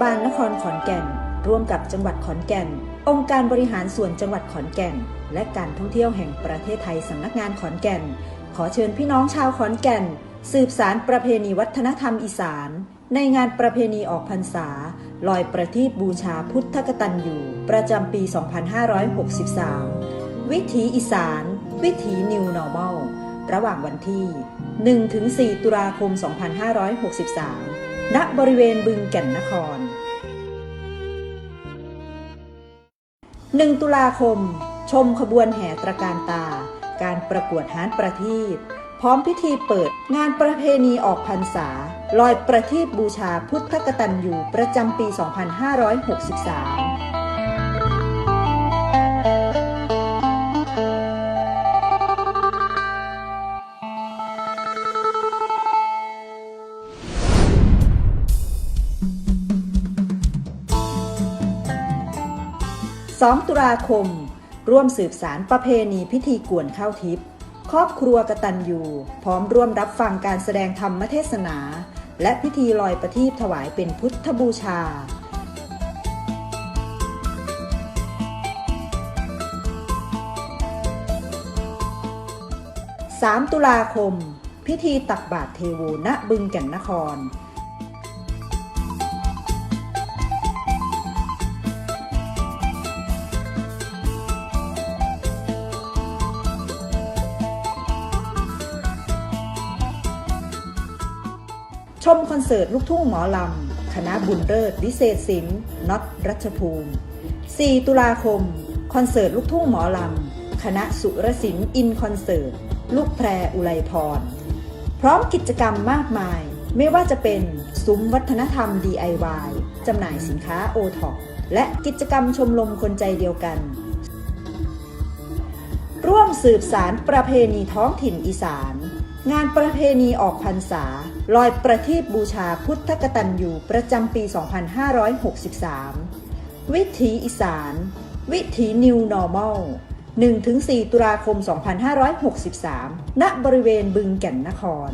บาลนครขอนแก่น ร่วมกับจังหวัดขอนแก่น องค์การบริหารส่วนจังหวัดขอนแก่น และการท่องเที่ยวแห่งประเทศไทยสำนักงานขอนแก่น ขอเชิญพี่น้องชาวขอนแก่น สืบสารประเพณีวัฒนธรรมอีสาน ในงานประเพณีออกพรรษา ลอยประทีปบูชาพุทธกตัญญูประจำปี 2563 วิถีอีสาน วิถี New Normal ระหว่างวันที่ 1-4 ตุลาคม 2563 ณบริเวณบึงแก่นนคร 1 ตุลาคม ชมขบวนแห่ตระการตา การประกวดหานประทีปพร้อมพิธีเปิดงานประเพณีออกพรรษา ลอยประทีปบูชาพุทธกตัญญูประจำปี 2563 2 ตุลาคม ร่วมสืบสารประเพณีพิธีกวนข้าวทิพย์ครอบครัวกตัญญูพร้อมร่วมรับฟังการแสดงธรรมเทศนา และพิธีลอยประทีปถวายเป็นพุทธบูชา 3 ตุลาคม พิธีตักบาตรเทโวณบึงแก่นนคร ชมคอนเสิร์ตลูกทุ่งหมอลำ คณะบุญเลิศวิเศษศิลป์น็อตรัชภูมิ 4 ตุลาคม คอนเสิร์ตลูกทุ่งหมอลำ คณะสุรศิลป์อินคอนเสิร์ต ลูกแพรอุไรพร พร้อมกิจกรรมมากมาย ไม่ว่าจะเป็นซุ้มวัฒนธรรม DIY จำหน่ายสินค้าโอท็อปและกิจกรรมชมรมคนใจเดียวกัน ร่วมสืบสารประเพณีท้องถิ่นอีสาน งานประเพณีออกพรรษา ลอยประทีปบูชาพุทธกตัญญูประจำปี 2563 วิถีอีสาน วิถี New Normal 1-4 ตุลาคม 2563 ณ บริเวณบึงแก่นนคร